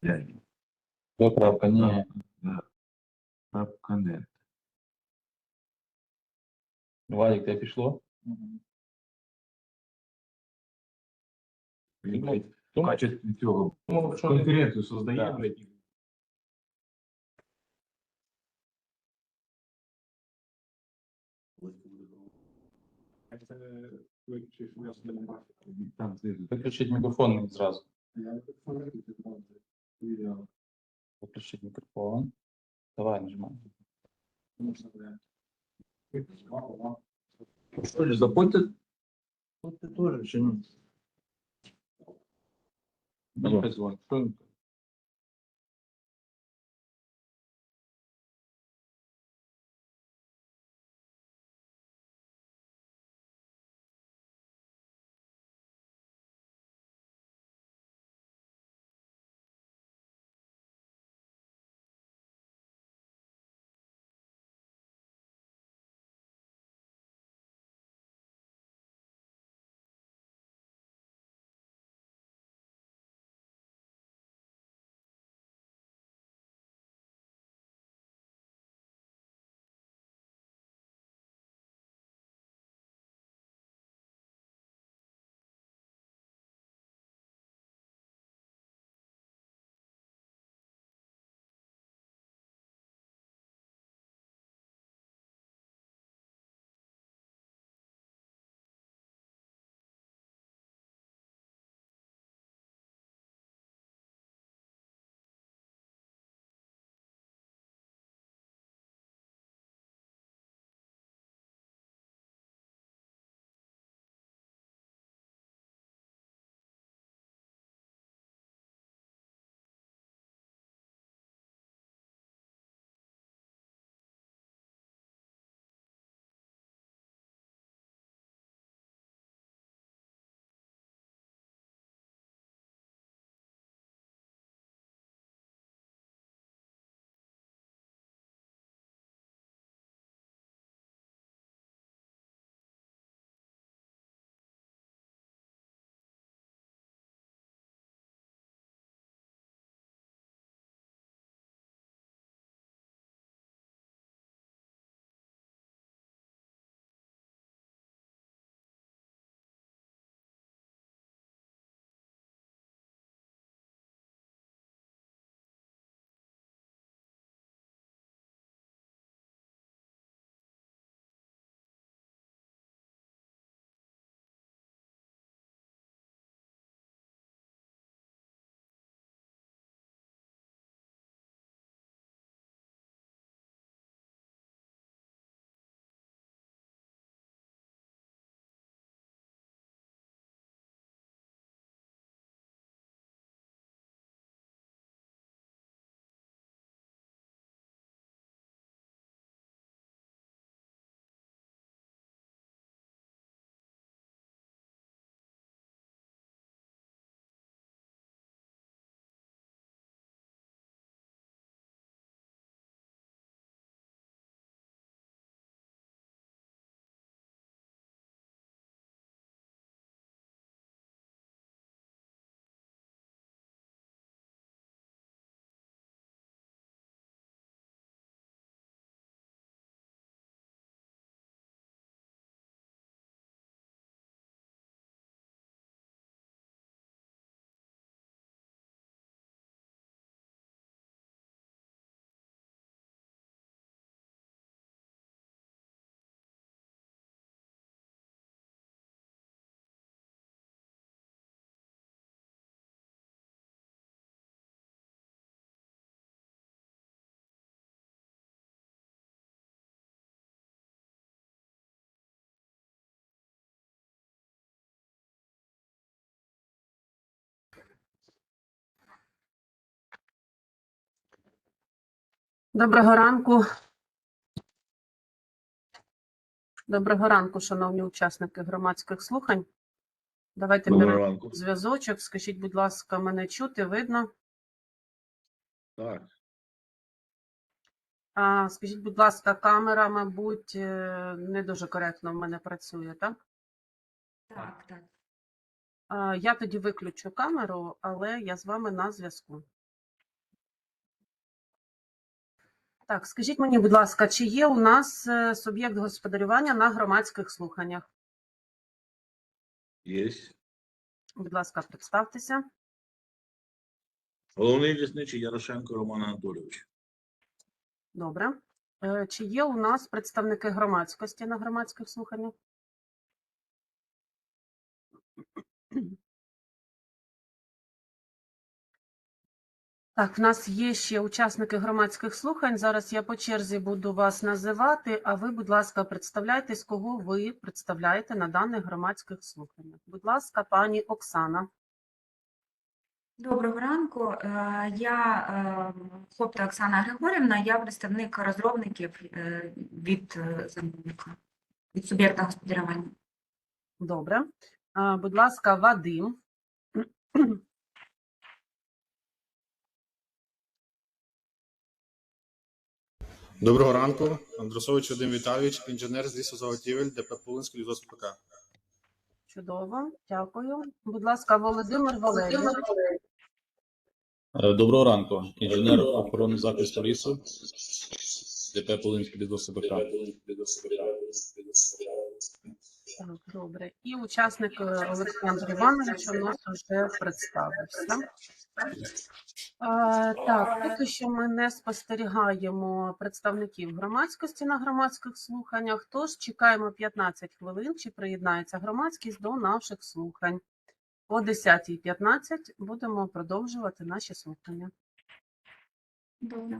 П'ять. Поправка, ні. Да. Крапка нет. Валік, тебе пішло? Він, Ну, блядь, В Тому, качестві цього тому що не- конференцію создає, Да. блядь. Там знизу. виключить мікрофон зразу. Виключить мікрофон. Давай, нажимай. Що ж, заходьте. Тут ти теж чи ні? Алло. Мені Доброго ранку. Доброго ранку, шановні учасники громадських слухань. Давайте беремо зв'язочок. Скажіть, будь ласка, мене чути, видно? Так. А, скажіть, будь ласка, камера, мабуть, е, не дуже коректно в мене працює, так? Так, так. А, я тоді виключу камеру, але я з вами на зв'язку. Так, скажіть мені, будь ласка, чи є у нас е, суб'єкт господарювання на громадських слуханнях? Є. Будь ласка, представтеся. Головний лісничий Ярошенко Роман Анатолійович. Добре. Е, Чи є у нас представники громадськості на громадських слуханнях? Так, в нас є ще учасники громадських слухань. Зараз я по черзі буду вас називати, а ви, будь ласка, представляйтесь, кого ви представляєте на даних громадських слуханнях. Будь ласка, пані Оксана. Доброго ранку. Е, Я е, Хлопта Оксана Григорівна, я представник розробників е, від замовника, від суб'єкта господарювання. Добре. Будь ласка, Вадим. Доброго ранку, Андрусович Вадим Віталійович, інженер з лісозаготівель ДП Пулинський лісос ПК. Чудово, дякую. Будь ласка, Володимир Валерійович. Е, Доброго ранку. Інженер охорони захисту лісу. ДП Полинський лісос ПК. Так, добре. І учасник Олександр Іванович у нас вже представився. Е, Так, поки що ми не спостерігаємо представників громадськості на громадських слуханнях, тож чекаємо 15 хвилин, чи приєднається громадськість до наших слухань. О 10.15 будемо продовжувати наші слухання. Добре.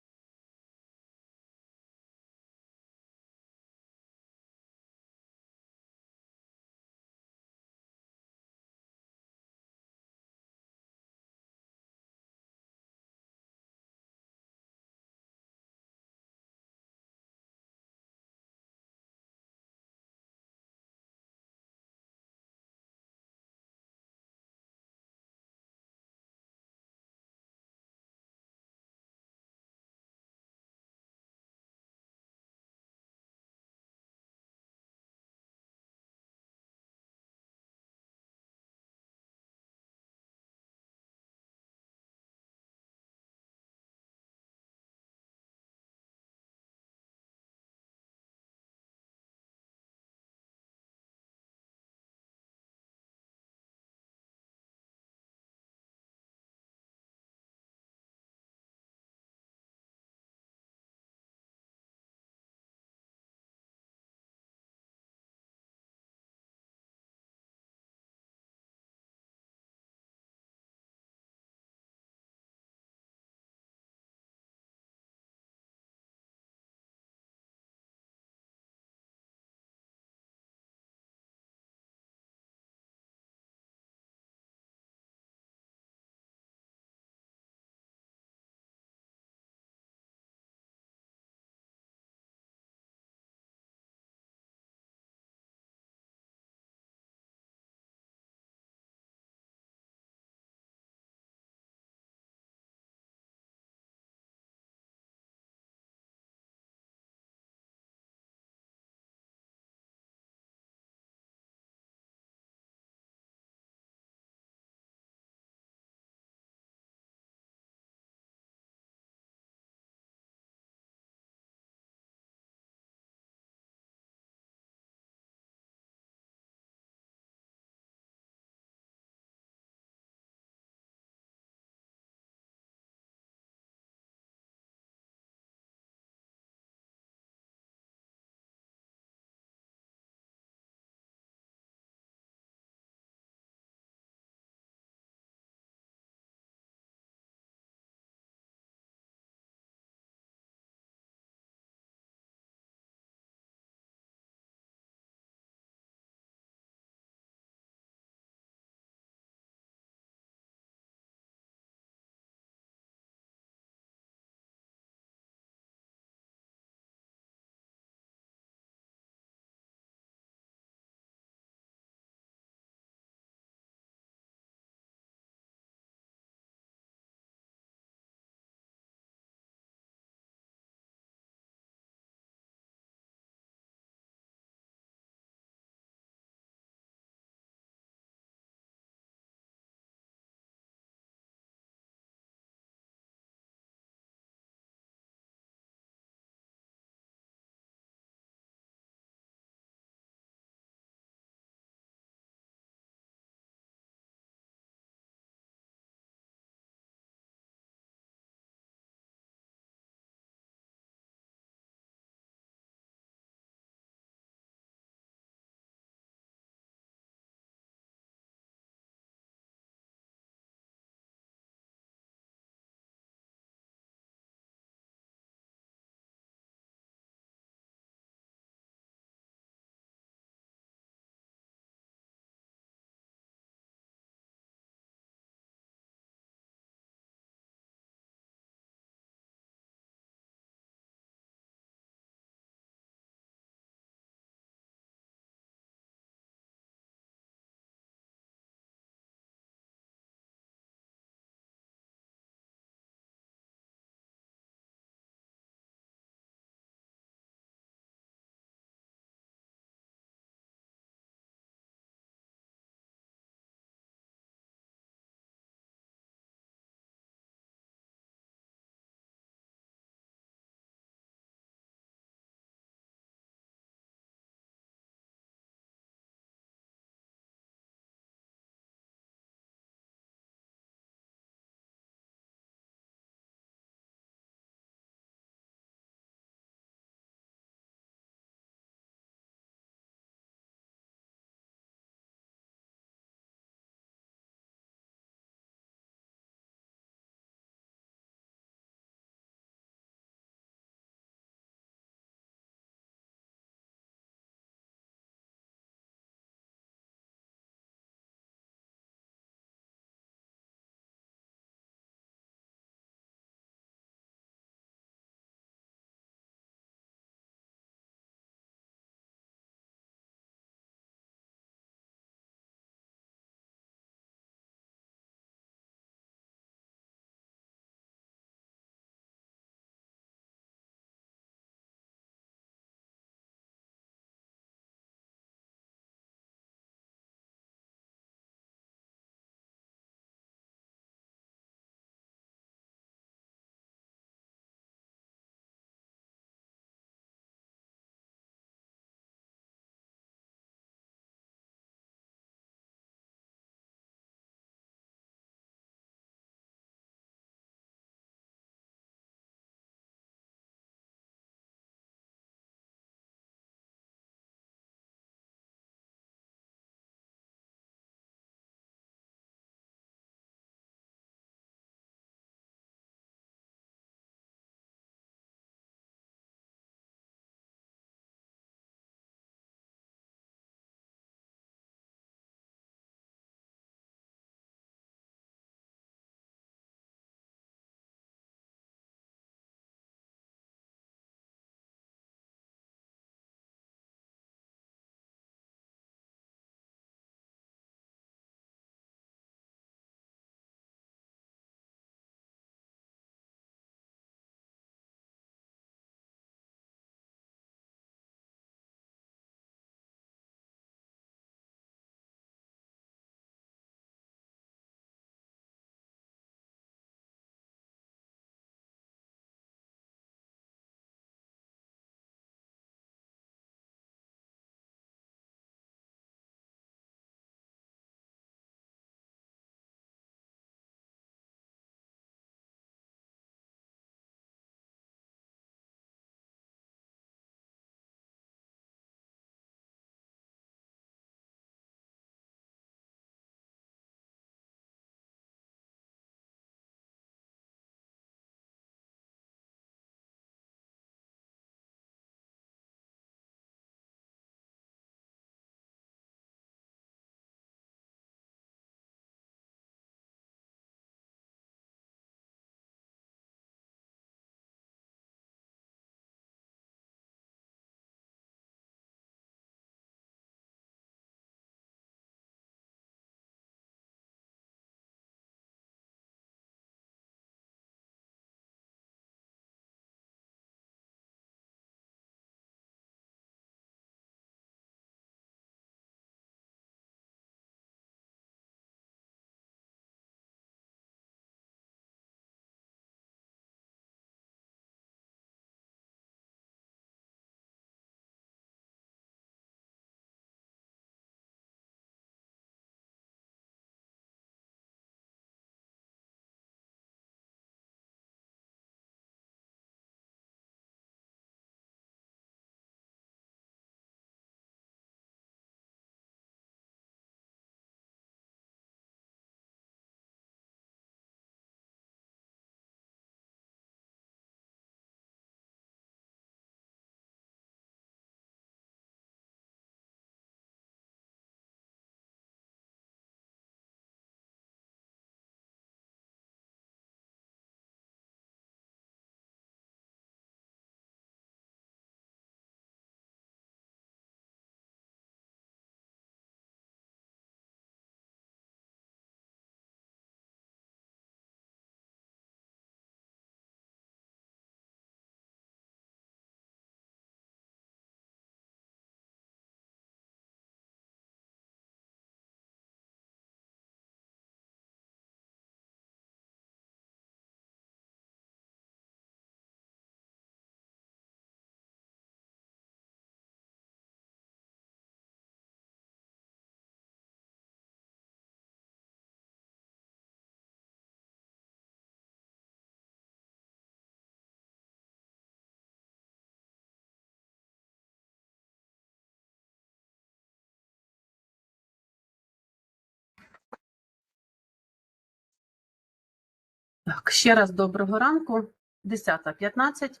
Так, ще раз доброго ранку. 10.15.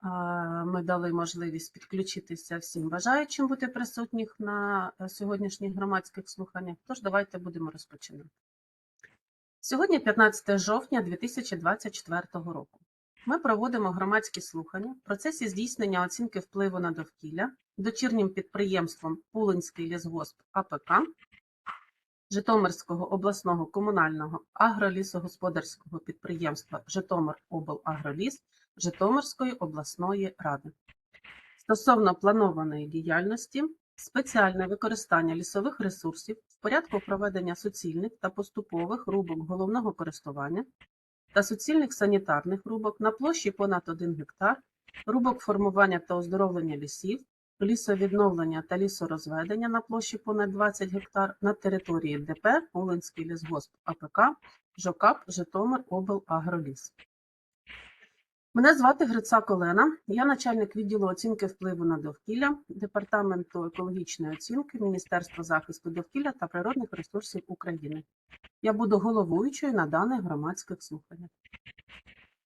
А, Ми дали можливість підключитися всім бажаючим бути присутніх на е, сьогоднішніх громадських слуханнях. Тож давайте будемо розпочинати. Сьогодні 15 жовтня 2024 року. Ми проводимо громадські слухання в процесі здійснення оцінки впливу на довкілля дочірнім підприємством Пулинський лісгосп АПК Житомирського обласного комунального агролісогосподарського підприємства Житомироблагроліс Житомирської обласної ради. Стосовно планованої діяльності, спеціальне використання лісових ресурсів в порядку проведення суцільних та поступових рубок головного користування та суцільних санітарних рубок на площі понад 1 гектар, рубок формування та оздоровлення лісів, лісовідновлення та лісорозведення на площі понад 20 гектар на території ДП Волинський лісгосп АПК ЖОКАП Житомир Облагроліс. Мене звати Грицак Олена, я начальник відділу оцінки впливу на довкілля Департаменту екологічної оцінки Міністерства захисту довкілля та природних ресурсів України. Я буду головуючою на даних громадських слуханнях.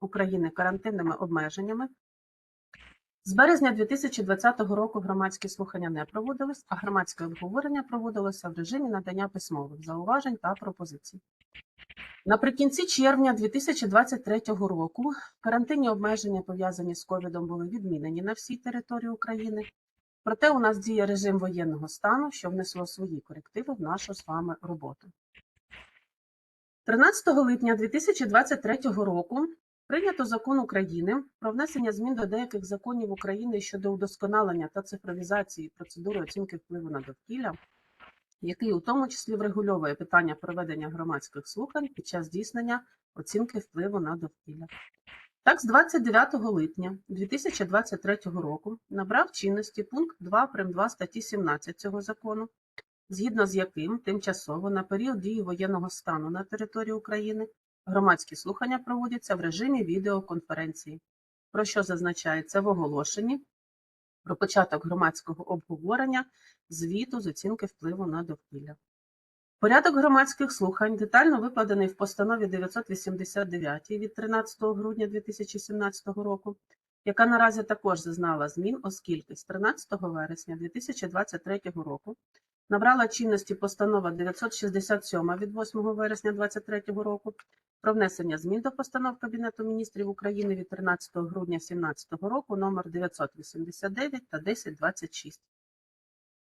України карантинними обмеженнями, з березня 2020 року громадські слухання не проводились, а громадське обговорення проводилося в режимі надання письмових зауважень та пропозицій. Наприкінці червня 2023 року карантинні обмеження, пов'язані з ковідом, були відмінені на всій території України. Проте у нас діє режим воєнного стану, що внесло свої корективи в нашу з вами роботу. 13 липня 2023 року прийнято закон України про внесення змін до деяких законів України щодо удосконалення та цифровізації процедури оцінки впливу на довкілля, який у тому числі врегульовує питання проведення громадських слухань під час здійснення оцінки впливу на довкілля. Так, з 29 липня 2023 року набрав чинності пункт 2 прим. 2 статті 17 цього закону, згідно з яким тимчасово на період дії воєнного стану на території України громадські слухання проводяться в режимі відеоконференції, про що зазначається в оголошенні про початок громадського обговорення звіту з оцінки впливу на довкілля. Порядок громадських слухань детально викладений в постанові 989 від 13 грудня 2017 року, яка наразі також зазнала змін, оскільки з 13 вересня 2023 року набрала чинності постанова 967 від 8 вересня 2023 року про внесення змін до постанов Кабінету міністрів України від 13 грудня 2017 року номер 989 та 1026.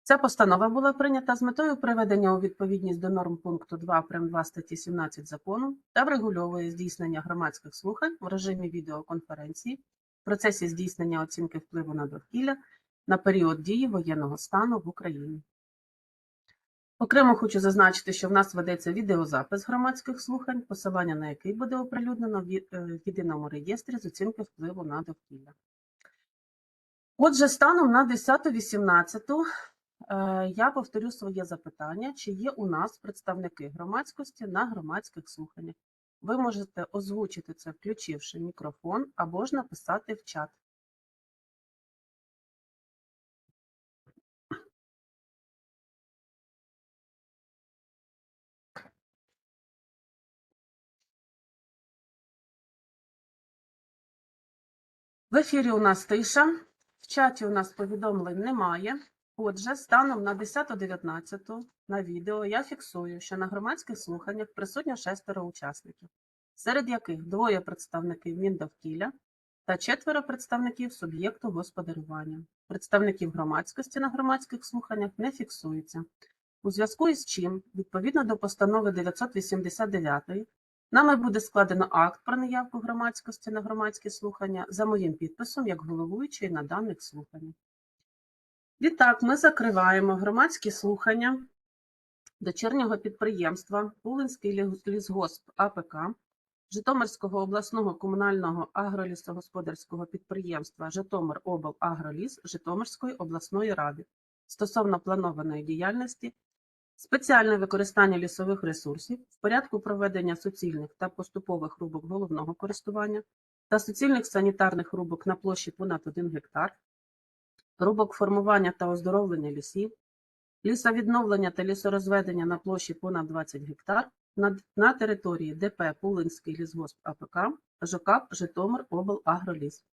Ця постанова була прийнята з метою приведення у відповідність до норм пункту 2 прим. 2 статті 17 закону та врегульовує здійснення громадських слухань в режимі відеоконференції в процесі здійснення оцінки впливу на довкілля на період дії воєнного стану в Україні. Окремо хочу зазначити, що в нас ведеться відеозапис громадських слухань, посилання на який буде оприлюднено в е, єдиному реєстрі з оцінки впливу на довкілля. Отже, станом на 10.18 е, я повторю своє запитання, чи є у нас представники громадськості на громадських слуханнях. Ви можете озвучити це, включивши мікрофон, або ж написати в чат. В ефірі у нас тиша, в чаті у нас повідомлень немає. Отже, станом на 10.19 на відео я фіксую, що на громадських слуханнях присутньо шестеро учасників, серед яких двоє представників Міндовкілля та четверо представників суб'єкту господарювання. Представників громадськості на громадських слуханнях не фіксується. У зв'язку із чим, відповідно до постанови 989 Нами буде складено акт про неявку громадськості на громадські слухання за моїм підписом як головуючої на даних слуханнях. Відтак, ми закриваємо громадські слухання дочірнього підприємства Пулинський лісгосп АПК Житомирського обласного комунального агролісогосподарського підприємства Житомироблагроліс Житомирської обласної ради стосовно планованої діяльності, спеціальне використання лісових ресурсів в порядку проведення суцільних та поступових рубок головного користування та суцільних санітарних рубок на площі понад 1 гектар, рубок формування та оздоровлення лісів, лісовідновлення та лісорозведення на площі понад 20 гектар на, на території ДП Пулинський лісгосп АПК, ЖКАП Житомир облагроліс.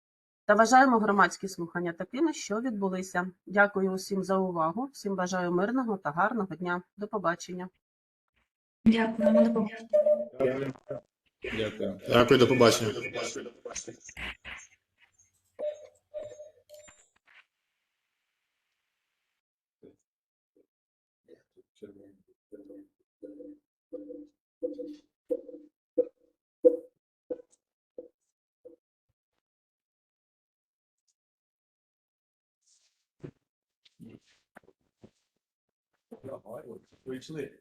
Та вважаємо громадські слухання такими, що відбулися. Дякую усім за увагу. Всім бажаю мирного та гарного дня. До побачення. Дякуємо. До побачення. Дякую. Дякую, до побачення. Прийшли.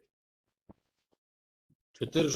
Чотири